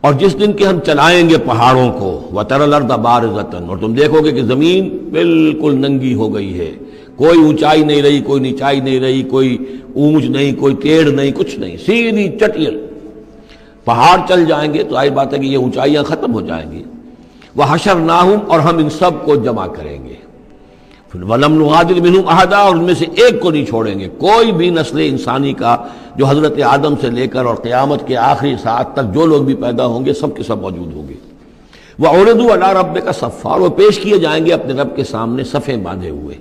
اور جس دن کے ہم چلائیں گے پہاڑوں کو وہ ترل بار اور تم دیکھو گے کہ زمین بالکل ننگی ہو گئی ہے۔ کوئی اونچائی نہیں رہی، کوئی نیچائی نہیں رہی، کوئی اونچ نہیں، کوئی ٹیڑھ نہیں، کچھ نہیں۔ سیدھی چٹیل۔ پہاڑ چل جائیں گے تو آئی بات ہے کہ یہ اونچائیاں ختم ہو جائیں گی۔ وہ حشر نہ ہوں اور ہم ان سب کو جمع کریں گے۔ ولم نغادر منہم احدا، اور ان میں سے ایک کو نہیں چھوڑیں گے۔ کوئی بھی نسل انسانی کا جو حضرت آدم سے لے کر اور قیامت کے آخری ساتھ تک جو لوگ بھی پیدا ہوں گے، سب کے سب موجود ہوں گے۔ وہ اردو اللہ رب کا صفار وہ پیش کیے جائیں گے اپنے رب کے سامنے صفے باندھے ہوئے۔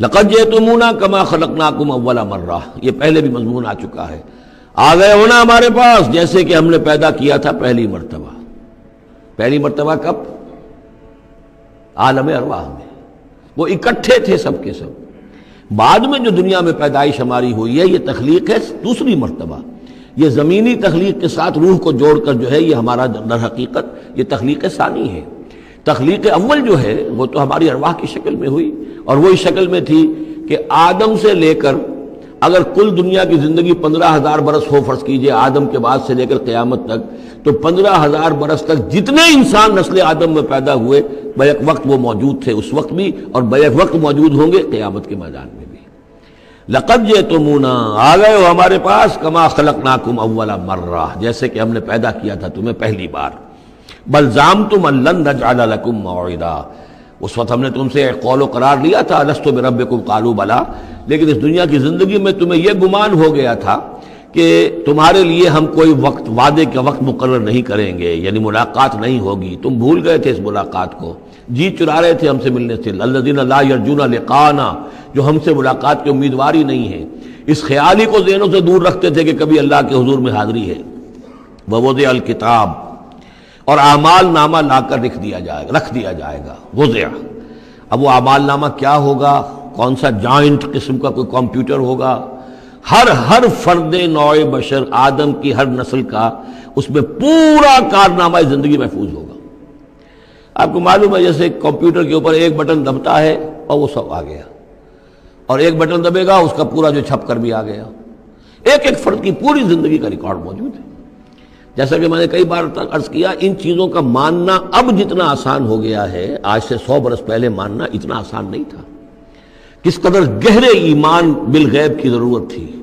لقد تمونا کما خلق ناکم اولا مرہ یہ پہلے بھی مضمون آ چکا ہے۔ آ گئے ہونا ہمارے پاس، جیسے کہ ہم نے پیدا کیا تھا پہلی مرتبہ۔ پہلی مرتبہ کب؟ عالم ارواح میں۔ وہ اکٹھے تھے سب کے سب۔ بعد میں جو دنیا میں پیدائش ہماری ہوئی ہے، یہ تخلیق ہے دوسری مرتبہ۔ یہ زمینی تخلیق کے ساتھ روح کو جوڑ کر جو ہے، یہ ہمارا در حقیقت یہ تخلیق ثانی ہے۔ تخلیق اول جو ہے، وہ تو ہماری ارواح کی شکل میں ہوئی اور وہی شکل میں تھی کہ آدم سے لے کر اگر کل دنیا کی زندگی پندرہ ہزار برس ہو، فرض کیجیے آدم کے بعد سے لے کر قیامت تک، تو پندرہ ہزار برس تک جتنے انسان نسل آدم میں پیدا ہوئے، بیک وقت وہ موجود تھے اس وقت بھی، اور بیک وقت موجود ہوں گے قیامت کے میدان میں بھی۔ لقب جے تمونا آ گئے ہو ہمارے پاس، کما خلق ناکم اولا مرہ۔ جیسے کہ ہم نے پیدا کیا تھا تمہیں پہلی بار۔ بلزام تم اللہ معاہدہ اس وقت ہم نے تم سے قول و قرار لیا تھا السط رب کالو بلا۔ لیکن اس دنیا کی زندگی میں تمہیں یہ گمان ہو گیا تھا کہ تمہارے لیے ہم کوئی وقت، وعدے کا وقت مقرر نہیں کریں گے یعنی ملاقات نہیں ہوگی۔ تم بھول گئے تھے اس ملاقات کو۔ جی چرا رہے تھے ہم سے ملنے سے۔ اللہ دین اللہ ارجن لقانا، جو ہم سے ملاقات کی امیدواری نہیں ہے اس خیالی کو ذہنوں سے دور رکھتے تھے کہ کبھی اللہ کے حضور میں حاضری ہے۔ وہ الکتاب اور اعمال نامہ لا کر رکھ دیا جائے گا رکھ دیا جائے گا۔ وضع اب وہ اعمال نامہ کیا ہوگا؟ کون سا جوائنٹ قسم کا کوئی کمپیوٹر ہوگا؟ ہر ہر فرد نوع بشر آدم کی ہر نسل کا اس میں پورا کارنامہ زندگی محفوظ ہوگا۔ آپ کو معلوم ہے جیسے کمپیوٹر کے اوپر ایک بٹن دبتا ہے اور وہ سب آ گیا۔ اور ایک بٹن دبے گا، اس کا پورا جو چھپ کر بھی آ گیا۔ ایک ایک فرد کی پوری زندگی کا ریکارڈ موجود ہے۔ جیسا کہ میں نے کئی بار عرض کیا، ان چیزوں کا ماننا اب جتنا آسان ہو گیا ہے، آج سے سو برس پہلے ماننا اتنا آسان نہیں تھا۔ کس قدر گہرے ایمان بالغیب کی ضرورت تھی۔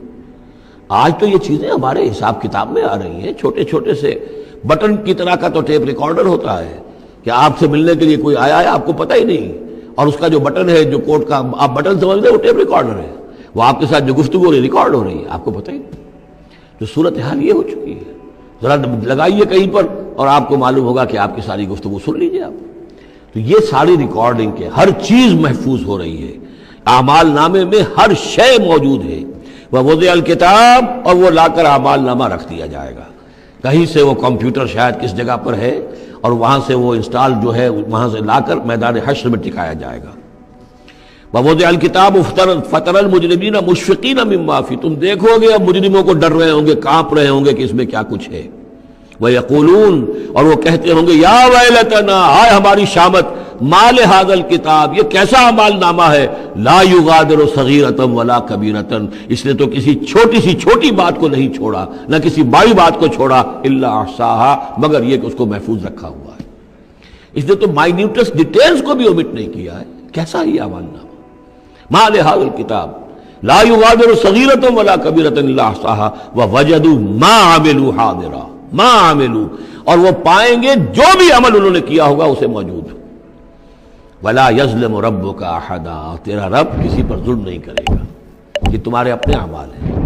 آج تو یہ چیزیں ہمارے حساب کتاب میں آ رہی ہیں۔ چھوٹے چھوٹے سے بٹن کی طرح کا تو ٹیپ ریکارڈر ہوتا ہے کہ آپ سے ملنے کے لیے کوئی آیا ہے، آپ کو پتہ ہی نہیں۔ اور اس کا جو بٹن ہے، جو کوٹ کا آپ بٹن سمجھ رہے وہ ٹیپ ریکارڈر ہے۔ وہ آپ کے ساتھ جو گفتگو ہو رہی ریکارڈ ہو رہی ہے، آپ کو پتہ ہی نہیں۔ جو صورت حال یہ ہو چکی ہے۔ ذرا لگائیے کہیں پر اور آپ کو معلوم ہوگا کہ آپ کی ساری گفتگو سن لیجیے آپ۔ تو یہ ساری ریکارڈنگ کے ہر چیز محفوظ ہو رہی ہے۔ اعمال نامے میں ہر شے موجود ہے۔ وہ وضع الکتاب اور وہ لا کر اعمال نامہ رکھ دیا جائے گا۔ کہیں سے وہ کمپیوٹر شاید کس جگہ پر ہے اور وہاں سے وہ انسٹال جو ہے، وہاں سے لا کر میدان حشر میں ٹکایا جائے گا۔ ببود الکتاب فطر المجرمین مشفقین معافی تم دیکھو گے اب مجرموں کو ڈر رہے ہوں گے، کانپ رہے ہوں گے کہ اس میں کیا کچھ ہے۔ وہ یقولون اور وہ کہتے ہوں گے، یا ویلتنا، آئے ہماری شامت، مال حاضل کتاب یہ کیسا مال نامہ ہے؟ لا یغادر صغیرتم ولا کبیرتن اس نے تو کسی چھوٹی سی چھوٹی بات کو نہیں چھوڑا، نہ کسی بڑی بات کو چھوڑا اللہ احصاہا مگر یہ کہ اس کو محفوظ رکھا ہوا ہے۔ اس نے تو مائنیوٹس ڈیٹیلز کو بھی اومٹ نہیں کیا ہے۔ کیسا ہی اعمال نامہ مال حاضر کتاب. لا یغادر صغیرتم ولا کبیرتن اللہ احصاہا ووجدوا ما عملوا حاضرا. ما عملوا. اور وہ پائیں گے جو بھی عمل انہوں نے کیا ہوگا اسے موجود ولا یزلم رب احدا. تیرا رب کسی پر ظلم نہیں کرے گا. یہ تمہارے اپنے اعمال ہیں.